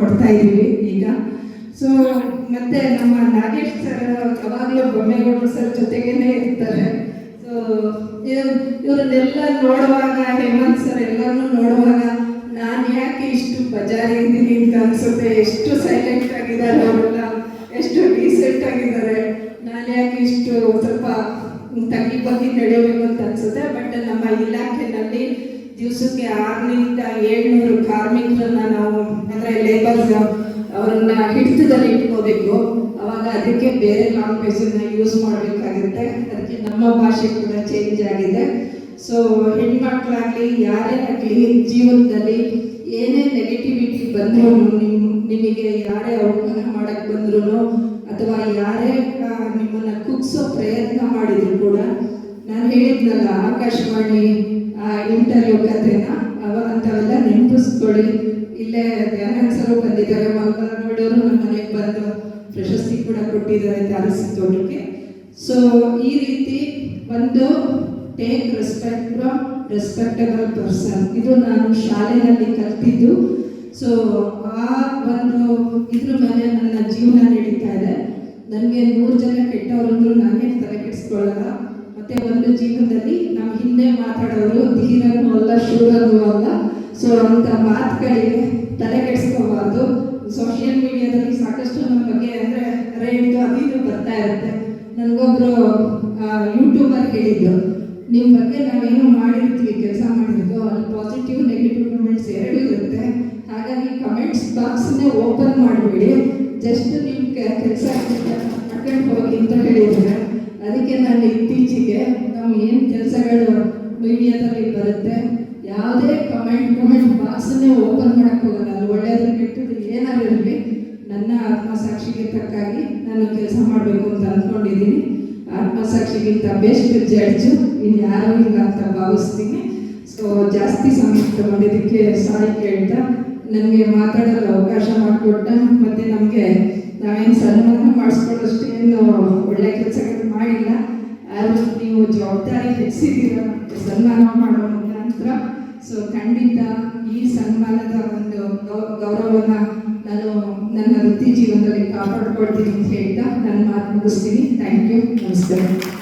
ಕೊಡ್ತಾ ಇದ್ದೀವಿ ಈಗ. ಸೊ ಮತ್ತೆ ನಮ್ಮ ನಾಗೇಶ್ ಸರ್ ಯಾವಾಗಲೂ ಬೊಮ್ಮೇಗೌಡರು ಸರ್ ಜೊತೆಗೇನೆ ಇರ್ತಾರೆ. ಸೊ ಇವರನ್ನೆಲ್ಲ ನೋಡುವಾಗ, ಹೇಮಂತ್ ಸರ್ ಎಲ್ಲರನ್ನೂ ನೋಡುವಾಗ ನಾನು ಯಾಕೆ ಇಷ್ಟು ಬಜಾರಿ ಇದ್ದೀನಿ ಅಂತ ಅನ್ಸುತ್ತೆ? ಎಷ್ಟು ಸೈಲೆಂಟ್ ಆಗಿದ್ದಾರೆ ಅವರೆಲ್ಲ? ಎಷ್ಟು ಡೀಸೆಂಟ್ ಆಗಿದ್ದಾರೆ? ನಾನು ಯಾಕೆ ಇಷ್ಟು ಸ್ವಲ್ಪ ತಗ್ಗಿ ಬಗ್ಗೆ ನಡೆಯಬೇಕು ಅಂತ ಅನ್ಸುತ್ತೆ? ಬಟ್ ನಮ್ಮ ಇಲಾಖೆನಲ್ಲಿ ದಿವಸಕ್ಕೆ ಆರರಿಂದ ಏಳ್ನೂರು ಕಾರ್ಮಿಕರನ್ನ ನಾವು ಅಂದರೆ ಲೇಬರ್ಸ್ ಅವ್ರನ್ನ ಹಿಡಿತದಲ್ಲಿ ಇಟ್ಕೋಬೇಕು. ಅವಾಗ ಅದಕ್ಕೆ ಬೇರೆ ಲ್ಯಾಂಗ್ವೇಜನ್ನ ಯೂಸ್ ಮಾಡಬೇಕಾಗುತ್ತೆ. ಅದಕ್ಕೆ ನಮ್ಮ ಭಾಷೆ ಕೂಡ ಚೇಂಜ್ ಆಗಿದೆ. ಸೊ ಹೆಣ್ಮಕ್ಳಾಗಲಿ ಯಾರೇ ಆಗಲಿ ಜೀವನದಲ್ಲಿ ಏನೇ ನೆಗೆಟಿವಿಟಿ ಬಂದರೂ, ನಿಮ್, ನಿಮಗೆ ಯಾರೇ ಅವಮಾನ ಮಾಡಕ್ಕೆ ಬಂದ್ರೂ ಅಥವಾ ಯಾರೇ ನಿಮ್ಮನ್ನ ಕುಗ್ಸೋ ಪ್ರಯತ್ನ ಮಾಡಿದ್ರು ಕೂಡ, ನಾನು ಹೇಳಿದ್ನಲ್ಲ, ಆಕಾಶವಾಣಿ ಇಂಟರ್ವ್ಯೂ ಕಥೆನ ಅವ, ಅಂಥವೆಲ್ಲ ನೆನಪಿಸ್ಕೊಳ್ಳಿ. ಇಲ್ಲೇ ಮನೆಗೆ ಪ್ರಶಸ್ತಿ ಕೂಡ ಕೊಟ್ಟಿದ್ದಾರೆ ತಾರಸಿ ಅವ್ರಿಗೆ ಸೊ ಈ ರೀತಿ ಒಂದು take respect from respectable person ಇದು ನಾನು ಶಾಲೆಯಲ್ಲಿ ಕಲ್ತಿದ್ದು. ಸೊ ಆ ಒಂದು ಇದ್ರ ಮೇಲೆ ನನ್ನ ಜೀವನ ನಡೀತಾ ಇದೆ. ನನಗೆ ನೂರು ಜನ ಕೆಟ್ಟವರಂದ್ರು ನಾನೇ ತಲೆ ಕೆಡಿಸ್ಕೊಳ್ಳಲ್ಲ. ಮತ್ತೆ ಒಂದು ಜೀವನದಲ್ಲಿ ನಮ್ಮ ಹಿಂದೆ ಮಾತಾಡೋರು, ಧೀರನೂ ಅಲ್ಲ, ಶೂರನೂ ಅಲ್ಲ. ಸೊ ಅಂತ ಮಾತುಗಳಿಗೆ ತಲೆ ಕೆಡಿಸ್ಕೋಬಾರ್ದು. ಸೋಷಿಯಲ್ ಮೀಡಿಯಾದಲ್ಲಿ ಸಾಕಷ್ಟು ನಮ್ಮ ಬಗ್ಗೆ ಅಂದರೆ ರೇಟ್ ಅದು ಇದು ಬರ್ತಾ ಇರುತ್ತೆ. ನನಗೊಬ್ರು ಯೂಟ್ಯೂಬರ್ ಹೇಳಿದ್ದು ನಿಮ್ಮ ಬಗ್ಗೆ ನಾವೇನೋ ಮಾಡಿರ್ತೀವಿ, ಕೆಲಸ ಮಾಡಿರ್ತೀವೋ ಅಲ್ಲಿ ಪಾಸಿಟಿವ್ ನೆಗೆಟಿವ್ ಕಮೆಂಟ್ಸ್ ಎರಡೂ ಇರುತ್ತೆ. ಹಾಗಾಗಿ ಕಮೆಂಟ್ಸ್ ಬಾಕ್ಸ್ನೇ ಓಪನ್ ಮಾಡಿಬಿಡಿ. ಜಸ್ಟ್ ನಿಮ್ಮ ಕೆಲಸ ಮಾಡ್ಕೊಂಡು ಹೋಗಿ ಅಂತ ಹೇಳಿದ್ದಾರೆ. ಅದಕ್ಕೆ ನಾನು ಇತ್ತೀಚೆಗೆ ನಾವು ಏನು ಕೆಲಸಗಳು ಮೀಡಿಯಾದಲ್ಲಿ ಬರುತ್ತೆ, ಯಾವುದೇ ಕಮೆಂಟ್ ಕಮೆಂಟ್ ಬಾಕ್ಸನ್ನೇ ಓಪನ್ ಮಾಡಕ್ಕೆ ಹೋಗಲ್ಲ ಅಲ್ಲಿ ಒಳ್ಳೆಯದು ಕೆಟ್ಟದ್ದು ಏನಾದ್ರು ಇರಲಿ ನನ್ನ ಆತ್ಮಸಾಕ್ಷಿಗೆ ತಕ್ಕಾಗಿ ನಾನು ಕೆಲಸ ಮಾಡಬೇಕು ಅಂತ ಅಂದ್ಕೊಂಡಿದ್ದೀನಿ ಆತ್ಮಸಾಕ್ಷಿಗಿಂತ ಬೆಸ್ಟ್ ಜಡ್ಜು ಇನ್ನು ಯಾರು ಇಲ್ಲ ಅಂತ ಭಾವಿಸ್ತೀನಿ. ಸೊ ಜಾಸ್ತಿ ಸಮಯ ತಗೊಂಡಿದ್ದಕ್ಕೆ ಸಾರಿ ಕೇಳ್ತಾ, ನನಗೆ ಮಾತಾಡಲು ಅವಕಾಶ ಮಾಡಿಕೊಟ್ಟ, ಮತ್ತು ನಮಗೆ ನಾವೇನು ಸನ್ಮಾನ ಮಾಡಿಸ್ಕೊಳ್ಳೋಷ್ಟೇನು ಒಳ್ಳೆ ಕೆಲಸಗಳು ಮಾಡಿಲ್ಲ. ಆದರೂ ನೀವು ಜವಾಬ್ದಾರಿ ಹೆಚ್ಚಿದ್ದೀರ, ಸನ್ಮಾನ ಮಾಡೋಣ ಸೊ ಖಂಡಿತ ಈ ಸನ್ಮಾನದ ಒಂದು ಗೌರವನ ನಾನು ನನ್ನ ವೃತ್ತಿ ಜೀವನದಲ್ಲಿ ಕಾಪಾಡ್ಕೊಳ್ತೀನಿ ಅಂತ ಹೇಳ್ತಾ ನನ್ನ ಮಾತು ಮುಗಿಸ್ತೀನಿ. ಥ್ಯಾಂಕ್ ಯು ನಮಸ್ಕಾರ